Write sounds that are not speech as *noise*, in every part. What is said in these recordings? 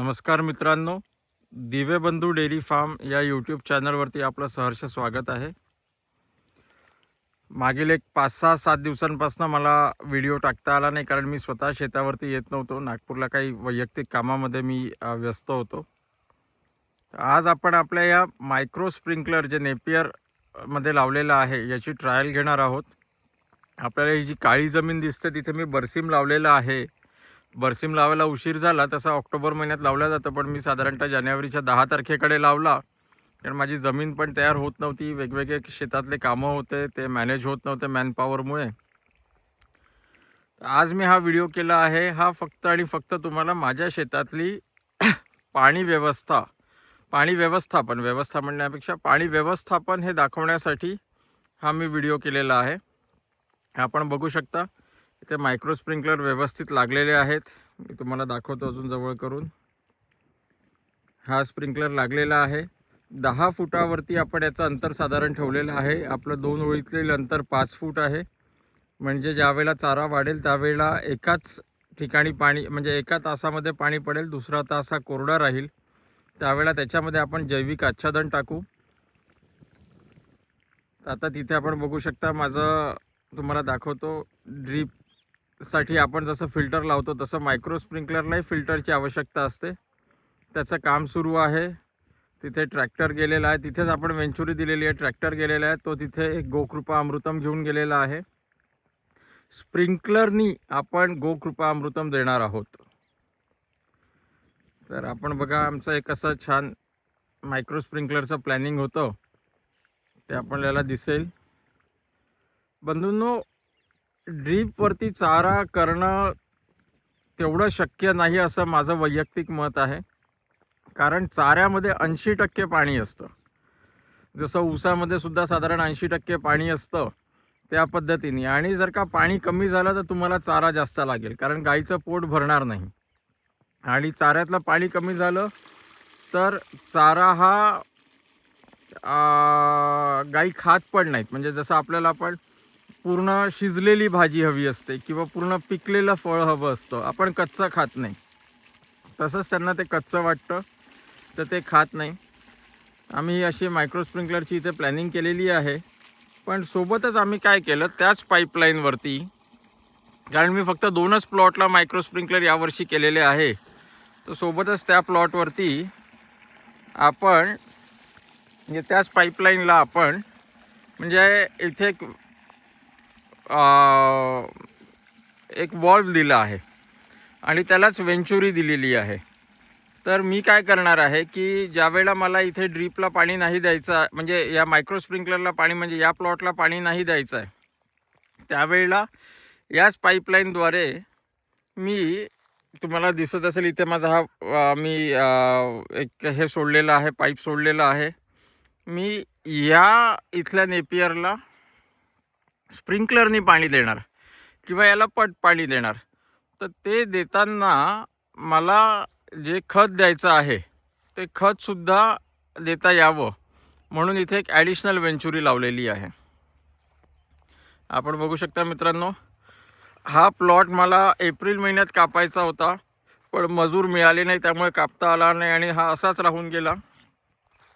नमस्कार मित्रांनो Divebandhu dairy farm या यूट्यूब चॅनलवरती आपलं सहर्ष स्वागत आहे. मागील एक पाच सहा सात दिवसांपासून मला व्हिडिओ टाकता आला नाही कारण मी स्वतः शेतावरती येत नव्हतो. नागपूरला काही वैयक्तिक कामामध्ये मी व्यस्त होतो. आज आपण आपल्या या मायक्रो स्प्रिंकलर जे नेपियरमध्ये लावलेलं आहे याची ट्रायल घेणार आहोत. आपल्याला ही जी काळी जमीन दिसते तिथे मी बरसीम लावलेलं आहे. बरसीम लावायला उशीर झाला तसा ऑक्टोबर महिन्यात लावला जातं पण मी साधारणतः जानेवारीच्या दहा तारखेकडे लावला. कारण माझी जमीन पण तयार होत नव्हती वेगवेगळे शेतातले कामं होते ते मॅनेज होत नव्हते मॅनपॉवरमुळे आज मी हा व्हिडिओ केला आहे हा फक्त आणि फक्त तुम्हाला माझ्या शेतातली *coughs* पाणी व्यवस्था पाणी व्यवस्थापन व्यवस्था म्हणण्यापेक्षा पाणी व्यवस्थापन हे दाखवण्यासाठी हा मी व्हिडिओ केलेला आहे. आपण बघू शकता इथे मायक्रो स्प्रिंकलर व्यवस्थित लागलेले आहेत. मी तुम्हाला दाखवतो अजून जवळ करून. हा स्प्रिंकलर लागलेला आहे. दहा फुटावरती आपण याचं अंतर साधारण ठेवलेलं आहे. आपलं दोन ओळीतील अंतर पाच फूट आहे. म्हणजे ज्यावेळेला चारा वाढेल त्यावेळेला एकाच ठिकाणी पाणी म्हणजे एका तासामध्ये पाणी पडेल दुसरा तास हा कोरडा राहील. त्यावेळेला त्याच्यामध्ये आपण जैविक आच्छादन टाकू. आता तिथे आपण बघू शकता माझं तुम्हाला दाखवतो ड्रीप साठी आपण जसं फिल्टर लावतो तसं मायक्रो स्प्रिंकलरलाही फिल्टरची आवश्यकता असते. त्याचं काम सुरू आहे. तिथे ट्रॅक्टर गेलेला आहे. तिथेच आपण वेंचुरी दिलेली आहे. ट्रॅक्टर गेलेला आहे. तो तिथे एक गोकृपा अमृतम घेऊन गेलेला आहे. स्प्रिंकलरनी आपण गोकृपा अमृतम देणार आहोत. तर आपण बघा आमचं एक असं छान मायक्रो स्प्रिंकलरचं प्लॅनिंग होतं. ते आपल्याला दिसेल. बंधूंनो ड्रीपवरती चारा करणं तेवढं शक्य नाही असं माझं वैयक्तिक मत आहे. कारण चाऱ्यामध्ये ऐंशी टक्के पाणी असतं. जसं ऊसामध्ये सुद्धा साधारण ऐंशी टक्के पाणी असतं त्या पद्धतीने. आणि जर का पाणी कमी झालं तर तुम्हाला चारा जास्त लागेल. कारण गाईचं पोट भरणार नाही. आणि चाऱ्यातलं पाणी कमी झालं तर चारा हा गाई खात पण नाहीत. म्हणजे जसं आपल्याला पण पूर्ण शिजलेली भाजी हवी असते किंवा पूर्ण पिकलेलं फळ हवं असतं. आपण कच्चं खात नाही. तसंच त्यांना ते कच्चं वाटतं तर ते खात नाही. आम्ही अशी मायक्रो स्प्रिंकलरची इथे प्लॅनिंग केलेली आहे. पण सोबतच आम्ही काय केलं त्याच पाईपलाईनवरती कारण मी फक्त दोनच प्लॉटला मायक्रो स्प्रिंकलर यावर्षी केलेले आहे तर सोबतच त्या प्लॉटवरती आपण म्हणजे त्याच पाईपलाईनला आपण म्हणजे इथे एक वॉल्व दिला आहे. आणि त्यालाच वेंचुरी दिलेली आहे. तर मी काय करणार आहे की ज्यावेळेला मला इथे ड्रीपला पाणी नाही द्यायचं म्हणजे या मायक्रो स्प्रिंकलरला पाणी म्हणजे या प्लॉटला पाणी नाही द्यायचं आहे त्यावेळेला याच पाईपलाईनद्वारे मी तुम्हाला दिसत असेल इथे माझा हा मी एक हे सोडलेलं आहे पाईप सोडलेलं आहे. मी या इथल्या नेपियरला स्प्रिंकलरनी पाणी देणार किंवा याला पट पाणी देणार. तर ते देताना मला जे खत द्यायचं आहे ते खतसुद्धा देता यावं म्हणून इथे एक ॲडिशनल वेंचुरी लावलेली आहे. आपण बघू शकता मित्रांनो हा प्लॉट मला एप्रिल महिन्यात कापायचा होता पण मजूर मिळाले नाही त्यामुळे कापता आला नाही आणि हा असाच राहून गेला.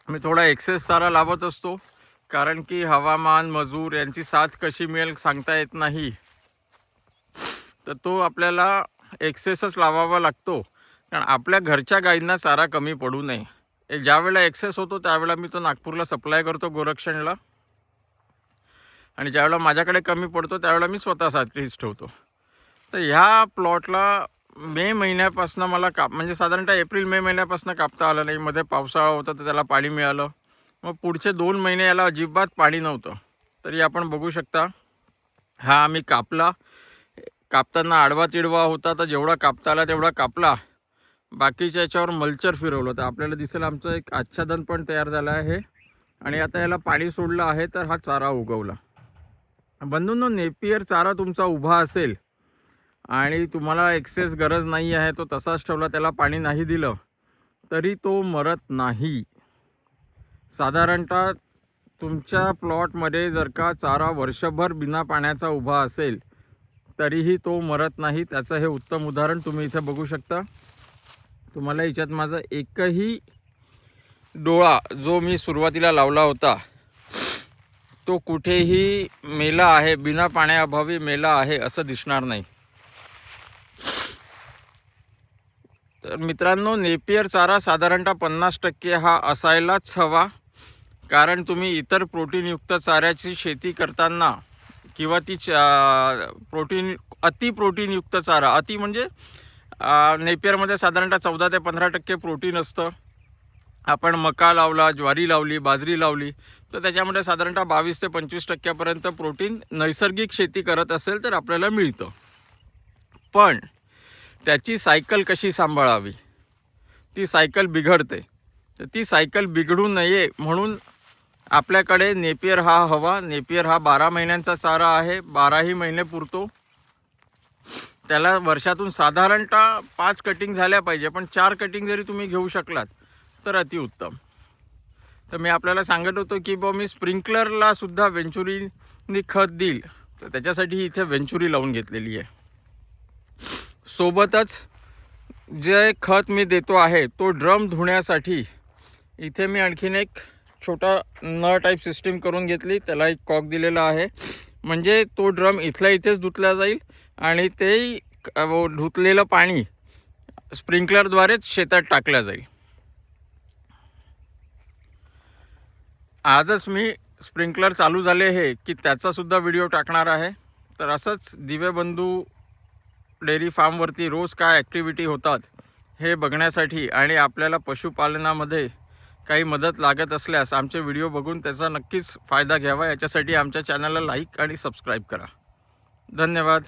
मी थोडा एक्सेस सारा लावत असतो. कारण की हवामान मजूर यांची साथ कशी मिळेल सांगता येत नाही. तर तो आपल्याला एक्सेसच लावावा लागतो. कारण आपल्या घरच्या गायींना चारा कमी पडू नये. ज्यावेळेला एक्सेस होतो त्यावेळेला मी तो नागपूरला सप्लाय करतो गोरक्षणला. आणि ज्यावेळेला माझ्याकडे कमी पडतो त्यावेळेला मी स्वतःसाठीच ठेवतो. तर ह्या प्लॉटला मे महिन्यापासून मला काप म्हणजे साधारणतः एप्रिल मे महिन्यापासून कापता आलं नाही. मध्ये पावसाळा होता तर त्याला पाणी मिळालं. मग पुढचे दोन महिने याला अजिबात पाणी नव्हतं. तरी आपण बघू शकता हा आम्ही कापला. कापताना आडवा तिडवा होता तर जेवढा कापता आला तेवढा कापला. बाकीच्या याच्यावर मल्चर फिरवलं तर आपल्याला दिसेल आमचं एक आच्छादन पण तयार झालं आहे. आणि आता याला पाणी सोडलं आहे तर हा चारा उगवला. बंधूंनो नेपियर चारा तुमचा उभा असेल आणि तुम्हाला एक्सेस गरज नाही आहे तो तसाच ठेवला त्याला पाणी नाही दिलं तरी तो मरत नाही. साधारणतः तुमच्या प्लॉटमध्ये जर का चारा वर्षभर बिना पाण्याचा उभा असेल तरीही तो मरत नाही. त्याचं हे उत्तम उदाहरण तुम्ही इथे बघू शकता. तुम्हाला याच्यात माझा एकही डोळा जो मी सुरुवातीला लावला होता तो कुठेही मेला आहे बिना पाण्याअभावी मेला आहे असं दिसणार नाही. तर मित्रांनो नेपियर चारा साधारणतः पन्नास टक्के हा असायलाच हवा. कारण तुम्ही इतर प्रोटीनयुक्त चाऱ्याची शेती करताना किंवा ती च प्रोटीन अति प्रोटीनयुक्त चारा अति म्हणजे नेपियरमध्ये साधारणतः चौदा ते पंधरा टक्के प्रोटीन असतं. आपण मका लावला ज्वारी लावली बाजरी लावली तर त्याच्यामध्ये साधारणतः बावीस ते पंचवीस टक्क्यापर्यंत प्रोटीन नैसर्गिक शेती करत असेल तर आपल्याला मिळतं. पण त्याची सायकल कशी सांभाळावी? ती सायकल बिघडते. तर ती सायकल बिघडू नये म्हणून आपल्याकडे नेपियर हा हवा नेपियर हा बारा महिन्यांचा चारा आहे बाराही महिने पुरतो. त्याला वर्षातून साधारणतः पाच कटिंग झाल्या पाहिजे पण चार कटिंग जरी तुम्ही घेऊ शकलात तर अतिउत्तम तर मी आपल्याला सांगत होतो की बा मी स्प्रिंकलरला सुद्धा वेंचुरीनी खत देईल. तर त्याच्यासाठी इथे वेंचुरी लावून घेतलेली आहे. सोबतच जे खत मी देतो आहे तो ड्रम धुण्यासाठी इथे मी आणखीन एक छोटा नळ टाईप सिस्टीम करून घेतली. त्याला एक कॉक दिलेला आहे. म्हणजे तो ड्रम इथल्या इथेच धुतला जाईल आणि ते धुतलेलं पाणी स्प्रिंकलरद्वारेच शेतात टाकलं जाईल. आजच मी स्प्रिंकलर चालू झाले हे की त्याचासुद्धा व्हिडिओ टाकणार आहे. तर असंच दिव्यबंधू डेअरी फार्मवरती रोज काय ॲक्टिव्हिटी होतात हे बघण्यासाठी आणि आपल्याला पशुपालनामध्ये काही मदत लागत असल्यास आमचे व्हिडिओ बघून त्याचा नक्कीच फायदा घ्यावा. याच्यासाठी आमच्या चॅनलला लाईक आणि सबस्क्राईब करा. धन्यवाद.